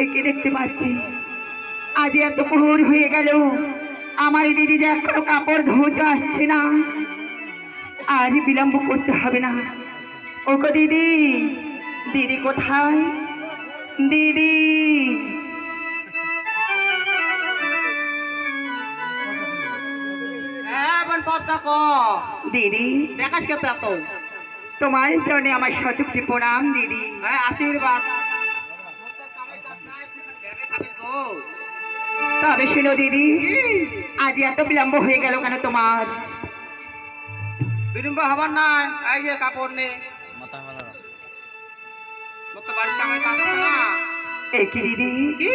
দেখতে পাচ্ছি। আজ এত প্রহর হয়ে গেল আমার দিদি যে এখনও কাপড় ধুতে আসছে না। আর বিলম্ব করতে হবে না। ওগো দিদি দিদি কোথায়? দিদি। হ্যাঁ দিদি। দেখাস কে তো তোমার জন্য আমার শতকটি প্রণাম দিদি। হ্যাঁ আশীর্বাদ। তবে শুনো দিদি আজ এত বিলম্ব হয়ে গেল কেন তোমার? বিলম্ব হবার না এই যে কাপড় নে। বাড়িতে না। এ কি দিদি? কি?